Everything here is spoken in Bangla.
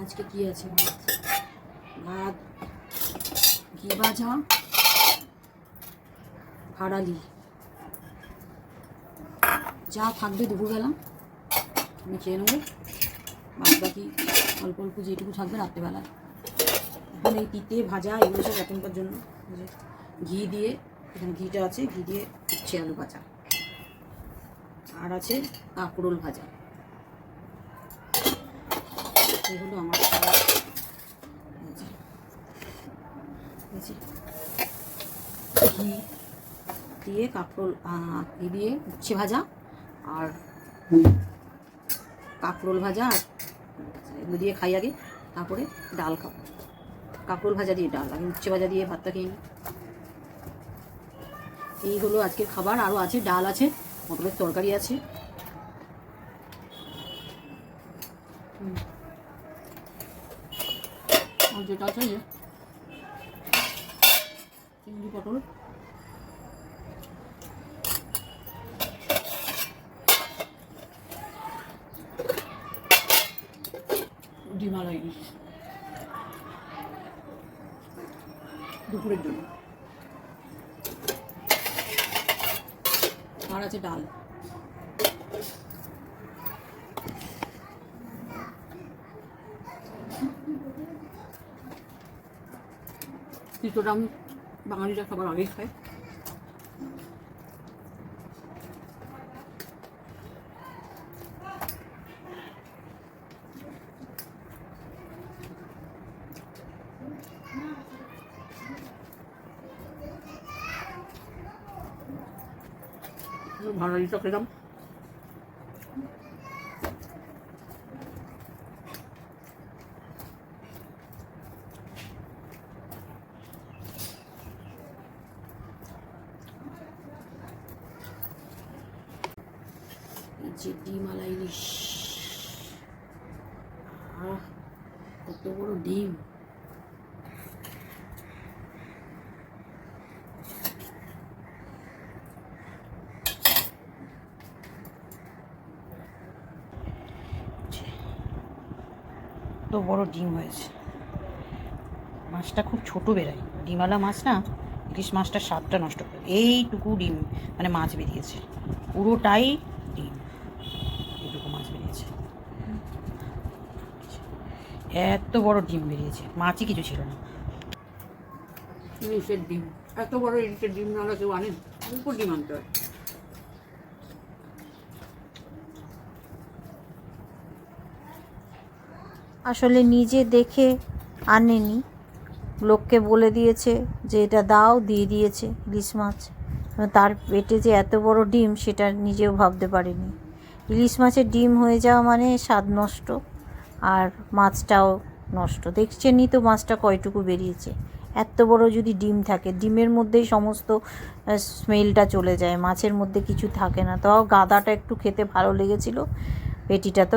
আজকে কি আছে ভাত? ভাত, ঘি ভাজা, ভাড়ালি। যা থাকবে দুপুরবেলা, আমি খেয়ে নেব। বাদ বাকি অল্প অল্প যেটুকু থাকবে রাত্রেবেলা এখন এই তিতে ভাজা এগুলো সব এখনকার জন্য। ঘি দিয়ে, এখানে ঘিটা আছে, ঘি দিয়ে উচ্ছে আলু ভাজা। আর আছে কাঁকরোল ভাজা। এই হলো আমার খাবার? ঘি দিয়ে কাঁকরোল ঘি দিয়ে উচ্ছে ভাজা আর কাঁকরোল ভাজা আর এগুলো দিয়ে খাই আগে, তারপরে ডাল খাব। কাঁকরোল ভাজা দিয়ে ডাল আগে উচ্ছে ভাজা দিয়ে ভাতটা খেয়ে নিই। এই হলো আজকের খাবার আরও আছে, ডাল আছে, মটরের তরকারি আছে। হুম। আর যেটা আছে যে চিংড়ি পটল। ডিমালা ইলিশ। দুপুরের জন্য। আর আছে ডাল। তিতোটা আমি বাঙালিরা খাবার আগেই খায় ভাড়ালিটা খেলাম যে ডিমালা ইলিশ আহ, কত বড় ডিম। তো বড় ডিম হয়েছে। মাছটা খুব ছোট বেরায় ডিমালা মাছ না ইলিশ মাছটার স্বাদটা নষ্ট করে। এইটুকু ডিম মানে মাছ বেরিয়েছে। পুরোটাই ডিম এইটুকু মাছ বেরিয়েছে এত বড় ডিম বেরিয়েছে। মাছই কিছু ছিল না। ইলিশের ডিম। এত বড় ইলিশের ডিম না কেউ অল্প ডিম আনতে হয়। আসলে নিজে দেখে আনেনি। লোককে বলে দিয়েছে যে এটা দাও দিয়ে দিয়েছে ইলিশ মাছ। তার পেটে যে এত বড় ডিম সেটা নিজেও ভাবতে পারেনি। ইলিশ মাছের ডিম হয়ে যাওয়া মানে স্বাদ নষ্ট। আর মাছটাও নষ্ট। দেখছেনই তো মাছটা কয়টুকু বেরিয়েছে। এত বড় যদি ডিম থাকে, ডিমের মধ্যেই সমস্ত স্মেলটা চলে যায়, মাছের মধ্যে কিছু থাকে না। তাও গাদাটা একটু খেতে ভালো লেগেছিল, পেটিটা তো